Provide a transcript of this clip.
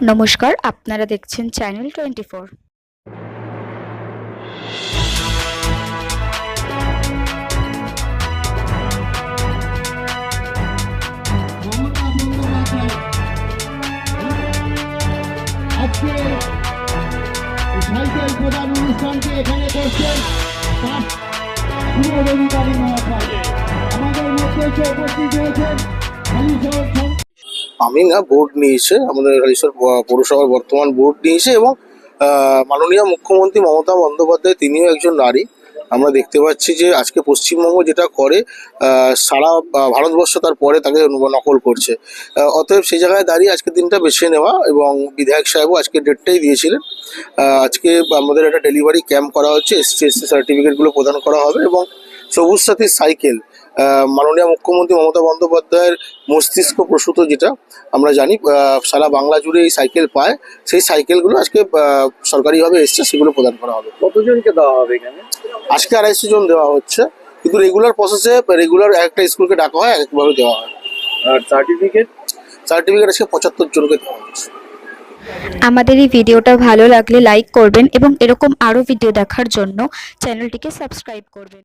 নমস্কার আপনারা দেখছেন চ্যানেল টোয়েন্টি ফোর আমাদের মধ্যে উপস্থিত হয়েছেন আমি না, বোর্ড নিয়েছে, আমাদের হালিশহর পৌরসভার বর্তমান বোর্ড নিয়েছে এবং মাননীয় মুখ্যমন্ত্রী মমতা বন্দ্যোপাধ্যায়, তিনিও একজন নারী। আমরা দেখতে পাচ্ছি যে আজকে পশ্চিমবঙ্গ যেটা করে সারা ভারতবর্ষ তার পরে তাকে নকল করছে। অতএব সেই জায়গায় দাঁড়িয়ে আজকে দিনটা বেছে নেওয়া এবং বিধায়ক সাহেবও আজকে ডেটটাই দিয়েছিলেন। আজকে আমাদের একটা ডেলিভারি ক্যাম্প করা হচ্ছে, এসসি এসসি সার্টিফিকেটগুলো প্রদান করা হবে এবং সবুজ সাথী সাইকেল মাননীয় মুখ্যমন্ত্রী মমতা বন্দ্যোপাধ্যায়ের মস্তিষ্ক প্রসূত যেটা আমরা জানি সারা বাংলা জুড়ে এই সাইকেল পায়। সেই সাইকেলগুলো আজকে সরকারিভাবে এসছে সেগুলো প্রদান করা হবে। কতজনকে দেওয়া হবে এখানে? আজকে আড়াইশো জন দেওয়া হচ্ছে। কিন্তু রেগুলার প্রসেসে রেগুলার একটা স্কুলকে ডাকা হয় একভাবে দেওয়া হয়। আর সার্টিফিকেট সার্টিফিকেট আজকে পঁচাত্তর জনকে দেওয়া হচ্ছে আমাদের এই ভিডিওটা ভালো লাগলে লাইক করবেন এবং এরকম আরও ভিডিও দেখার জন্য চ্যানেলটিকে সাবস্ক্রাইব করবেন।